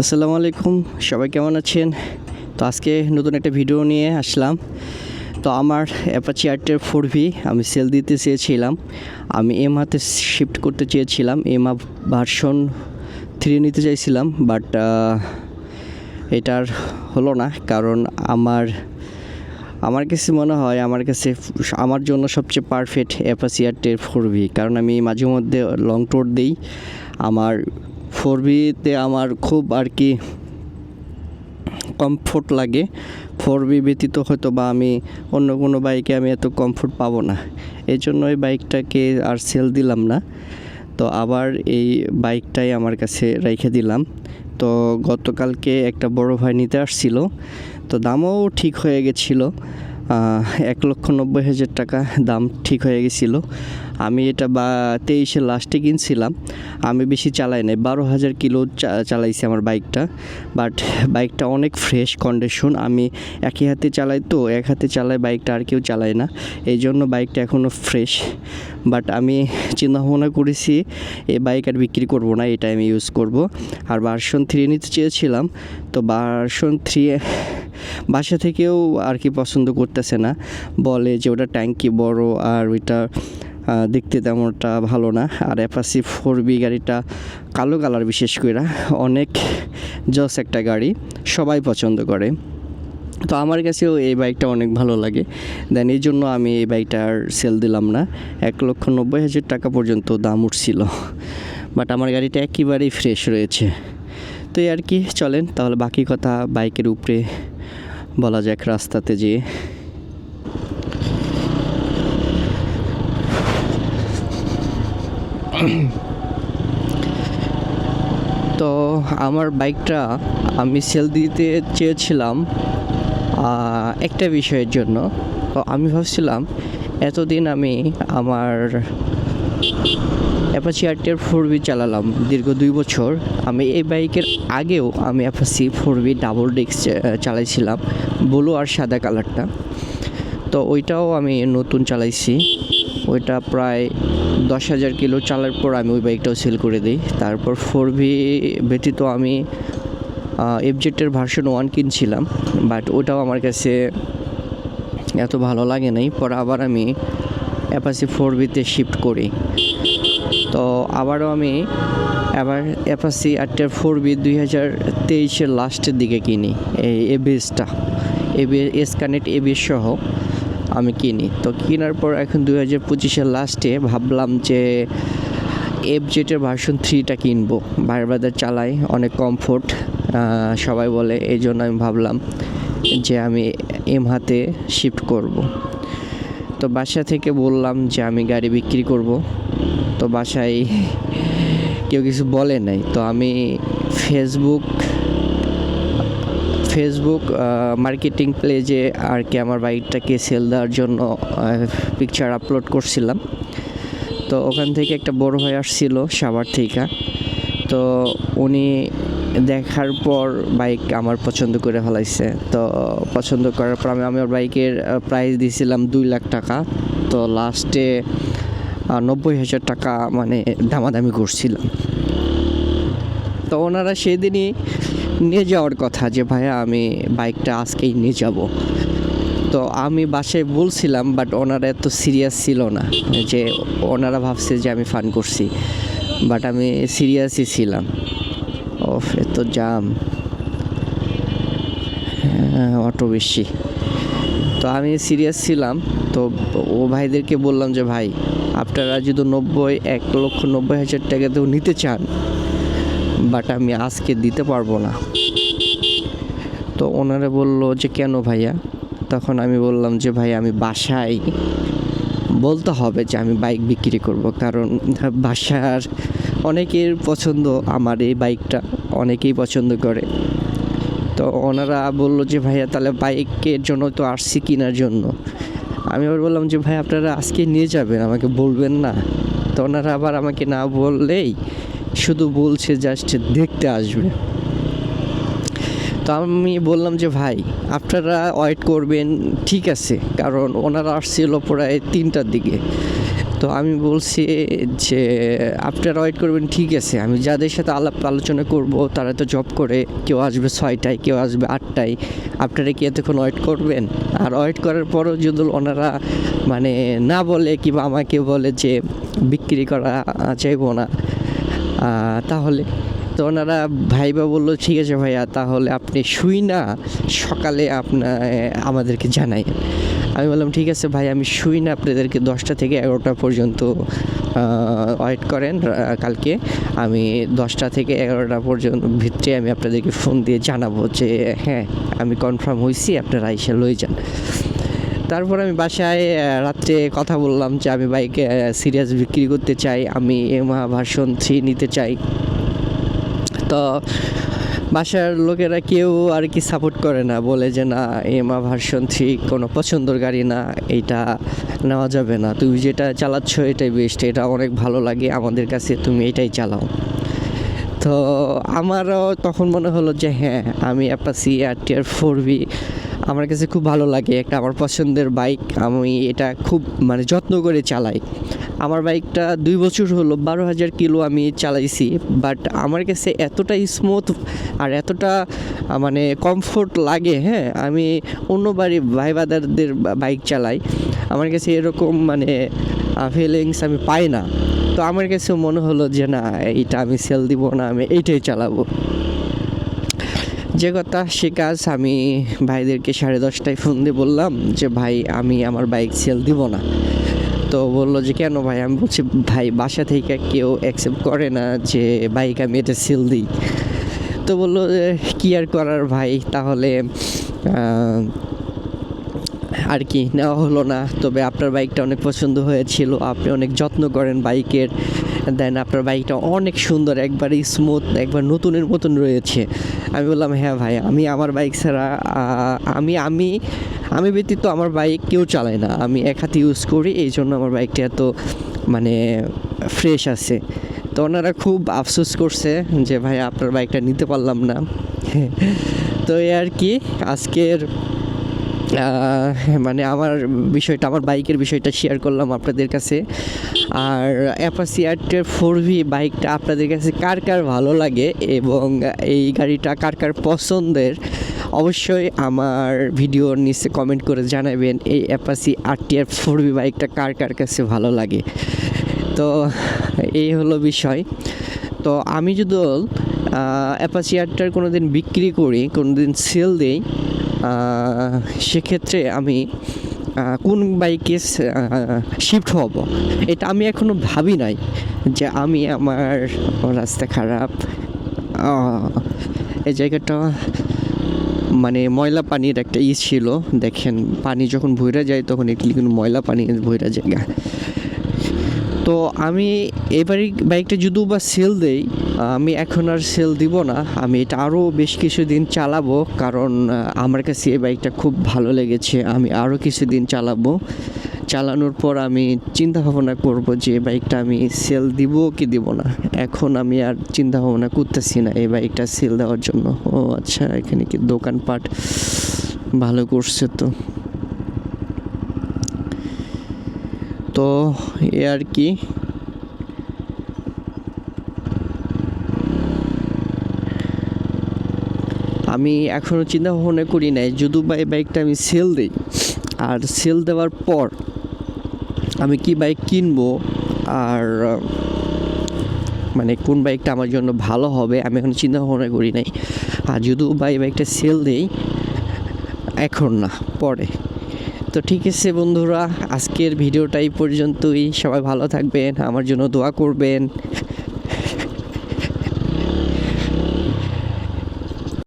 আসসালামু আলাইকুম, সবাই কেমন আছেন? তো আজকে নতুন একটা ভিডিও নিয়ে আসলাম। তো আমার অ্যাপাচি আর্টের ফোর ভি আমি সেল দিতে চেয়েছিলাম। আমি এম হাতে শিফট করতে চেয়েছিলাম এম আপ ভার্সন থ্রি নিতে চাইছিলাম বাট এটার হলো না, কারণ আমার আমার কাছে মনে হয় আমার কাছে আমার জন্য সবচেয়ে পারফেক্ট অ্যাপাচি আর্টের ফোর ভি কারণ আমি মাঝে মধ্যে লং ট্যুর দিই। আমার ফোর বিতে আমার খুব আর কি কমফোর্ট লাগে। ফোর বি ব্যতীত হয়তো বা আমি অন্য কোনো বাইকে আমি এত কমফোর্ট পাবো না। এই জন্য এই বাইকটাকে আর সেল দিলাম না। তো আবার এই বাইকটাই আমার কাছে রেখে দিলাম। তো গতকালকে একটা বড় ভাই নিতে আসছিল। তো দামও ঠিক হয়ে গেছিল। এক লক্ষ নব্বই হাজার টাকা দাম ঠিক হয়ে গেছিল। আমি এটা বা তেইশে লাস্টে কিনছিলাম। আমি বেশি চালাই নাই, বারো হাজার কিলো চালাইছি আমার বাইকটা বাট বাইকটা অনেক ফ্রেশ কন্ডিশন আমি একই হাতে চালাই তো, এক হাতে চালাই বাইকটা আর কেউ চালায় না। এই জন্য বাইকটা এখনও ফ্রেশ বাট আমি চিন্তা ভাবনা করেছি, এই বাইক আর বিক্রি করব না এটা আমি ইউজ করব। আর ভার্সন থ্রি নিতে চেয়েছিলাম, তো ভার্সন থ্রি বাসা থেকেও আর কি পছন্দ করতেছে না। বলে যে ওটা ট্যাঙ্কি বড় আর ওইটা দেখতে তেমনটা ভালো না। আর অ্যাপাসি ফোর বি গাড়িটা কালো কালার বিশেষ করে। অনেক জস একটা গাড়ি, সবাই পছন্দ করে। তো আমার কাছেও এই বাইকটা অনেক ভালো লাগে। দেন এই জন্য আমি এই বাইকটার সেল দিলাম না। এক লক্ষ নব্বই হাজার টাকা পর্যন্ত দাম উঠছিল। বাট আমার গাড়িটা একেবারেই ফ্রেশ রয়েছে। তো আর কি, চলেন তাহলে বাকি কথা বাইকের উপরে বলা যাক রাস্তাতে যেয়ে। তো আমার বাইকটা আমি সেল দিতে চেয়েছিলাম একটা বিষয়ের জন্য। তো আমি ভাবছিলাম, এতদিন আমি আমার অ্যাপাচি আর্টের ফোর বি চালালাম দীর্ঘ দুই বছর। আমি এই বাইকের আগেও আমি Apache four V double disk চালাইছিলাম, blue আর সাদা কালারটা। তো ওইটাও আমি নতুন চালাইছি। ওইটা প্রায় দশ হাজার কিলো চালার পর আমি ওই বাইকটাও সেল করে দিই। তারপর ফোর ভি ব্যতীত আমি এফজেটের ভার্সন ওয়ান কিনছিলাম বাট ওটাও আমার কাছে এত ভালো লাগে নাই। পর আবার আমি অ্যাপাসি ফোর বিতে শিফট করি। তো আবারও আমি আবার অ্যাপাসি আটটার ফোর বি দুই হাজার তেইশের লাস্টের দিকে কিনি, এই এবিএসটা A B S connect ABS সহ আমি কিনি। তো কেনার পর এখন দুই হাজার পঁচিশের লাস্টে ভাবলাম যে এফ জেটের ভার্সন থ্রিটা কিনবো। বাইরে বাজার চালাই, অনেক কমফোর্ট সবাই বলে এই জন্য আমি ভাবলাম যে আমি এম হাতে শিফট করব। তো বাসা থেকে বললাম যে আমি গাড়ি বিক্রি করব। তো বাসায় কেউ কিছু বলে নাই। তো আমি ফেসবুক ফেসবুক মার্কেটিং প্লেজে আর কি আমার বাইকটাকে সেল দেওয়ার জন্য পিকচার আপলোড করছিলাম। তো ওখান থেকে একটা বড় ভাই আসছিল সাভার থেকে। তো উনি দেখার পর বাইক আমার পছন্দ করে ফেলাইছে। তো পছন্দ করার পর আমি আমার বাইকের প্রাইস দিয়েছিলাম দুই লাখ টাকা। তো লাস্টে নব্বই হাজার টাকা মানে দামাদামি করছিলাম। তো ওনারা সেদিনই নিয়ে যাওয়ার কথা যে, ভাইয়া, আমি বাইকটা আজকেই নিয়ে যাব। তো আমি বাসায় বলছিলাম বাট ওনারা এত সিরিয়াস ছিল না যে, ওনারা ভাবছে যে আমি ফান করছি। বাট আমি সিরিয়াসই ছিলাম। ও এত জাম। হ্যাঁ, অটো বেশি। তো আমি সিরিয়াস ছিলাম তো ও ভাইদেরকে বললাম যে ভাই আপনারা যদি নব্বই এক লক্ষ নব্বই হাজার টাকাতেও নিতে চান বাট আমি আজকে দিতে পারব না। তো ওনারা বলল যে কেন ভাইয়া? তখন আমি বললাম যে ভাই আমি বাসায় বলতে হবে যে আমি বাইক বিক্রি করব কারণ বাসার অনেকের পছন্দ আমার এই বাইকটা। অনেকেই পছন্দ করে। তো ওনারা বলল যে, ভাইয়া, তাহলে বাইকের জন্য তো আসছি কেনার জন্য। আমি আবার বললাম যে ভাই আপনারা আজকে নিয়ে যাবেন, আমাকে বলবেন না। তো ওনারা আবার আমাকে না বললেই শুধু বলছে জাস্ট দেখতে আসবে। তো আমি বললাম যে, ভাই, আপনারা ওয়েট করবেন, ঠিক আছে। কারণ ওনারা আসছিল প্রায় তিনটার দিকে। তো আমি বলছি যে, আপনারা ওয়েট করবেন, ঠিক আছে, আমি যাদের সাথে আলাপ আলোচনা করব, তারা তো জব করে, কেউ আসবে ছয়টায়, কেউ আসবে আটটায়, আপনারা কি এতক্ষণ ওয়েট করবেন? আর ওয়েট করার পরও যদি ওনারা মানে না বলে কিংবা আমাকে বলে যে, বিক্রি করা চাইব না তাহলে, তো ওনারা ভাইবা বলল, ঠিক আছে ভাইয়া, তাহলে আপনি শুই না, সকালে আপনার আমাদেরকে জানাই আমি বললাম, ঠিক আছে ভাই, আমি শুই না, আপনাদেরকে দশটা থেকে এগারোটা পর্যন্ত ওয়েট করেন কালকে। আমি দশটা থেকে এগারোটা পর্যন্ত ভিতরে আমি আপনাদেরকে ফোন দিয়ে জানাব যে হ্যাঁ আমি কনফার্ম হয়েছি আপনারা এসে লই যান। তারপর আমি বাসায় রাত্রে কথা বললাম যে, আমি বাইকে সিরিয়াস বিক্রি করতে চাই, আমি এমা ভার্সন থ্রি নিতে চাই। তো বাসার লোকেরা কেউ আর কি সাপোর্ট করে না, বলে যে না এমা ভার্সন থ্রি কোনো পছন্দর গাড়ি না এটা নেওয়া যাবে না। তুমি যেটা চালাচ্ছ এটাই বেস্ট এটা অনেক ভালো লাগে, আমাদের কাছে তুমি এটাই চালাও। তো আমারও তখন মনে হলো যে হ্যাঁ আমি অ্যাপাসি আর টিয়ার ফোর বি আমার কাছে খুব ভালো লাগে একটা আমার পছন্দের বাইক। আমি এটা খুব মানে যত্ন করে চালাই। আমার বাইকটা দুই বছর হলো, বারো হাজার কিলো আমি চালাইছি বাট আমার কাছে এতটা স্মুথ আর এতটা মানে কমফোর্ট লাগে হ্যাঁ আমি অন্য বাড়ি ভাই বাদারদের বাইক চালাই। আমার কাছে এরকম মানে ফিলিংস আমি পাই না। তো আমার কাছে মনে হলো যে, না, এইটা আমি সেল দিব না, আমি এইটাই চালাবো। যে কথা, সে কাজ আমি ভাইদেরকে সাড়ে দশটায় ফোন দিয়ে বললাম যে, ভাই, আমি আমার বাইক সেল দিব না। তো বলল যে, কেন ভাই? আমি বলছি, ভাই, বাসা থেকে কেউ অ্যাকসেপ্ট করে না যে বাইক আমি এটা সেল দিই। তো বলল কী আর করার ভাই? তাহলে আর কি, নেওয়া হলো না। তবে আপনার বাইকটা অনেক পছন্দ হয়েছিল, আপনি অনেক যত্ন করেন বাইকের দেন আপনার বাইকটা অনেক সুন্দর, একবারে স্মুথ একবার নতুনের মতন রয়েছে। আমি বললাম হ্যাঁ ভাই, আমি আমার বাইক ছাড়া আমি আমি আমি ব্যতীত আমার বাইক কেউ চালায় না। আমি এক হাতে ইউজ করি এই জন্য আমার বাইকটা এত মানে ফ্রেশ আছে। তো ওনারা খুব আফসোস করছে যে, ভাই, আপনার বাইকটা নিতে পারলাম না। তো এই আর কি, আজকের মানে আমার বিষয়টা, আমার বাইকের বিষয়টা শেয়ার করলাম আপনাদের কাছে। আর অ্যাপাসি আর্টের ফোর ভি বাইকটা আপনাদের কাছে কার কার ভালো লাগে এবং এই গাড়িটা কার কার পছন্দের, অবশ্যই আমার ভিডিওর নিচে কমেন্ট করে জানাবেন এই অ্যাপাসি আরটিআর ফোর ভি বাইকটা কার কার কাছে ভালো লাগে। তো এই হলো বিষয়। তো আমি যদি অ্যাপাসি আরটার কোনো দিন বিক্রি করি কোনো দিন সেল দিই সেক্ষেত্রে আমি কোন বাইকে শিফট হব। এটা আমি এখনও ভাবি নাই যে আমি আমার রাস্তা খারাপ এই জায়গাটা মানে ময়লা পানির একটা ই ছিল, দেখেন, পানি যখন ভইরা যায় তখন একটু কিন্তু ময়লা পানি ভইরা জায়গা। তো আমি এবারই বাইকটা যদিও বা সেল দেই, আমি এখন আর সেল দিব না। আমি এটা আরও বেশ কিছুদিন চালাবো, কারণ আমার কাছে এই বাইকটা খুব ভালো লেগেছে। আমি আরও কিছুদিন চালাবো। চালানোর পর আমি চিন্তা ভাবনা করব যে বাইকটা আমি সেল দিব কি দিব না। এখন আমি আর চিন্তা ভাবনা করতেছি না এই বাইকটা সেল দেওয়ার জন্য। ও আচ্ছা এখানে কি দোকানপাট ভালো করছে তো? তো এ আর কি। আমি এখনও চিন্তা ভাবনা করি নাই যদি বা বাইকটা আমি সেল দিই। আর সেল দেওয়ার পর আমি কি বাইক কিনবো আর মানে কোন বাইকটা আমার জন্য ভালো হবে, আমি এখন চিন্তা ভাবনা করি নাই। আর যদি বা বাইকটা সেল দেই, এখন না, পরে। তো ঠিক আছে বন্ধুরা আজকের ভিডিওটাই পর্যন্তই। সবাই ভালো থাকবেন আমার জন্য দোয়া করবেন।